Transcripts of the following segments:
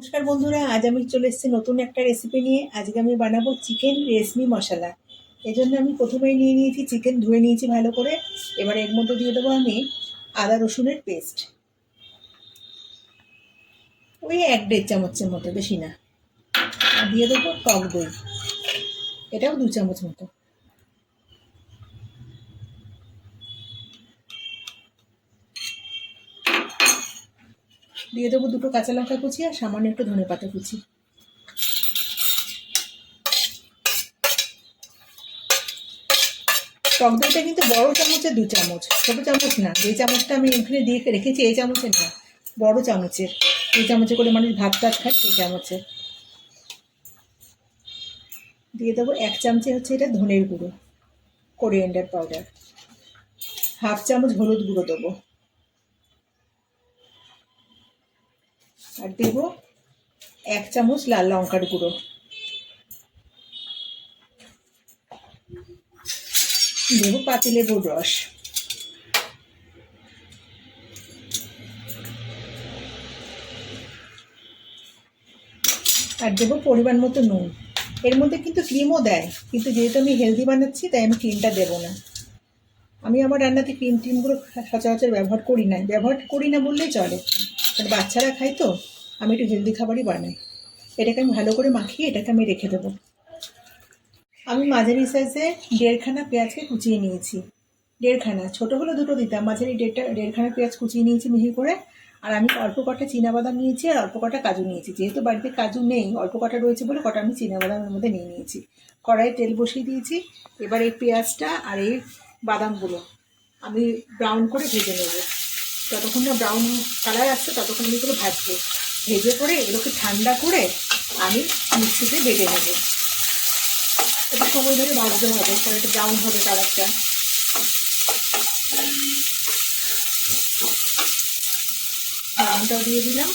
নমস্কার বন্ধুরা, আজ আমি চলে এসেছি নতুন একটা রেসিপি নিয়ে। আজকে আমি বানাবো চিকেন রেশমি মশলা। এই জন্য আমি প্রথমেই নিয়ে নিয়েছি চিকেন ধুয়ে নিয়েছি ভালো করে। এবার এর মধ্যে দিয়ে দেবো আমি আদা রসুনের পেস্ট ওই এক দেড় চামচের মতো, বেশি না। দিয়ে দেবো টক দই। এটাও দু চামচ মতো। দিয়ে দেবো দুটো কাঁচা লঙ্কা কুচি আর সামান্য একটু ধনে পাতা কুচি। টক দইটা কিন্তু বড় চামচের দু চামচ, ছোট চামচ না। যে চামচটা আমি এখানে দিয়ে রেখেছি, এই চামচের না। বড় চামচের। এই চামচে করে মানুষ ভাত টাত খায়, সেই চামচের দিয়ে দেবো এক চামচে হচ্ছে এটা ধনের গুঁড়ো, কোরিয়েন্ডার পাউডার। হাফ চামচ হলুদ গুঁড়ো দেবো। আর দেব এক চামচ লাল লঙ্কার গুঁড়ো। দেবো পাতিলেবুর রস। আর দেবো পরিমাণ মতো নুন। এর মধ্যে কিন্তু ক্রিমও দেয়, কিন্তু যেহেতু আমি হেলদি বানাচ্ছি, তাই আমি ক্রিমটা দেবো না। আমি আমার রান্নাতে ক্রিম টিমগুলো সচরাচর ব্যবহার করি না ব্যবহার করি না বললেই চলে। বাচ্চারা খায় তো। আমি একটু হেলদি খাবারই বানাই। এটাকে আমি ভালো করে মাখিয়ে এটাকে আমি রেখে দেবো। আমি মাঝারি সাইজে দেড়খানা পেঁয়াজকে কুচিয়ে নিয়েছি। দেড়খানা, ছোটো হলে দুটো দিতাম। মাঝারি দেড়টা, দেড়খানা পেঁয়াজ কুচিয়ে নিয়েছি মিহি করে। আর আমি অল্প কটা বাদাম নিয়েছি আর অল্প কটা কাজু নিয়েছি। যেহেতু বাড়িতে কাজু নেই, অল্প কটা রয়েছে বলে কটা আমি বাদামের মধ্যে নিয়ে নিয়েছি। কড়াইয়ে তেল বসিয়ে দিয়েছি। এবার এই পেঁয়াজটা আর এই বাদামগুলো আমি ব্রাউন করে ভেজে নেব। যতক্ষণ না ব্রাউন কালার আসছে, ততক্ষণ আমি এগুলো ভাজবো। ভেজে করে এগুলোকে ঠান্ডা করে আমি মিক্সিতে বেটে নেব। একটু সময় ধরে ভাজতে হবে, কারণ একটু ব্রাউন হবে কালারটা। ব্রাউনটাও দিয়ে দিলাম।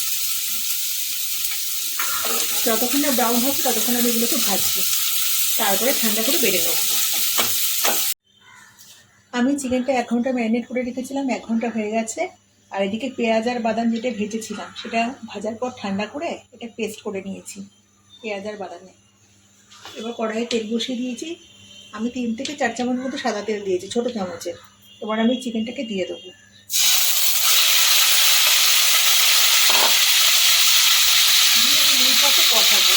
যতক্ষণ না ব্রাউন হবে, ততক্ষণ আমি এগুলোকে ভাজবো। তারপরে ঠান্ডা করে বেড়ে নেব। আমি চিকেনটা এক ঘণ্টা ম্যারিনেট করে রেখেছিলাম, এক ঘণ্টা হয়ে গেছে। আর এদিকে পেঁয়াজ আর বাদাম যেটা ভেজেছিলাম, সেটা ভাজার পর ঠান্ডা করে এটা পেস্ট করে নিয়েছি, পেঁয়াজ আর বাদামে। এবার কড়াইয়ে তেল বসিয়ে দিয়েছি। আমি তিন থেকে চার চামচ মতো সাদা তেল দিয়েছি, ছোটো চামচের এবার আমি চিকেনটাকে দিয়ে দেবো। কষাবো।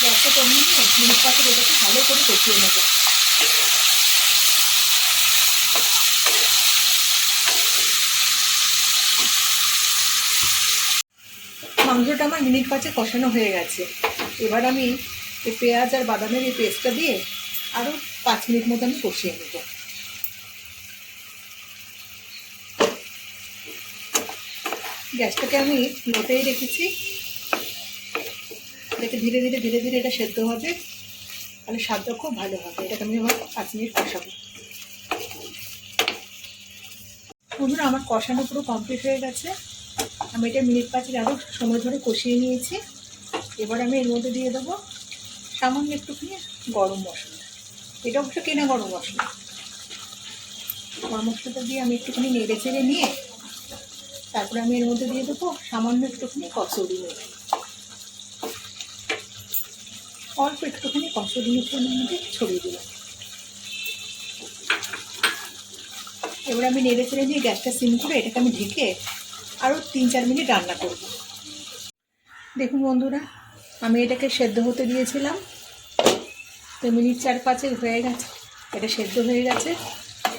গ্যাসটা কমিয়ে মিনিট পাতে এটাকে ভালো করে কষিয়ে নেব। মাংসটা আমার মিনিট পাঁচে কষানো হয়ে গেছে। এবার আমি এই পেঁয়াজ আর বাদামের এই পেস্টটা দিয়ে আরও পাঁচ মিনিট মতো আমি কষিয়ে নেব। গ্যাসটাকে আমি লোতেই রেখেছি। এটাকে ধীরে ধীরে ধীরে ধীরে এটা সেদ্ধ হবে। তাহলে স্বাদটা খুব ভালো হবে। এটাকে আমি আমার পাঁচ মিনিট কষাবো। বন্ধুরা, আমার কষানো পুরো কমপ্লিট হয়ে গেছে। আমি এটা মিনিট পাঁচের আরও সময় ধরে কষিয়ে নিয়েছি। এবার আমি এর মধ্যে দিয়ে দেবো সামান্য একটুখানি গরম মশলা। এটা অবশ্য কেনা গরম মশলা। গরম মশলাটা দিয়ে আমি একটুখানি নেড়ে চেড়ে নিয়ে তারপরে আমি এর মধ্যে দিয়ে দেবো সামান্য একটুখানি কচুরি মেথি। অল্প একটুখানি কচুরি মেথি মধ্যে ছড়িয়ে দিলাম। এবার আমি নেড়ে চেড়ে নিয়ে গ্যাসটা সিম করে এটাকে আমি ঢেকে আরও তিন চার মিনিট রান্না করব। দেখুন বন্ধুরা, আমি এটাকে সেদ্ধ হতে দিয়েছিলাম। তো মিনিট চার পাঁচে হয়ে গেছে। এটা সেদ্ধ হয়ে গেছে।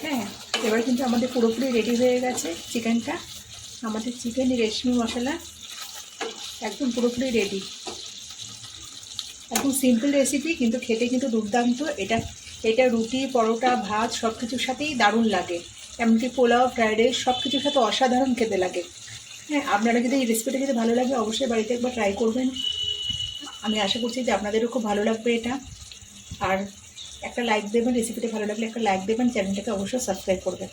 হ্যাঁ এবার কিন্তু আমাদের পুরোপুরি রেডি হয়ে গেছে চিকেনটা। আমাদের চিকেন রেশমি মশলা একদম পুরোপুরি রেডি একদম সিম্পল রেসিপি কিন্তু খেতে কিন্তু দুর্দান্ত। এটা এটা রুটি, পরোটা, ভাত সব কিছুর সাথেই দারুণ লাগে। এমনকি পোলাও ফ্রাইড রাইস সব কিছুর সাথে অসাধারণ খেতে লাগে। হ্যাঁ আপনারা যদি এই রেসিপিটা যদি ভালো লাগে, অবশ্যই বাড়িতে একবার ট্রাই করবেন। আমি আশা করছি যে আপনাদেরও খুব ভালো লাগবে এটা। আর একটা লাইক দেবেন রেসিপিটা ভালো লাগলে একটা লাইক দেবেন চ্যানেলটাকে অবশ্যই সাবস্ক্রাইব করবেন।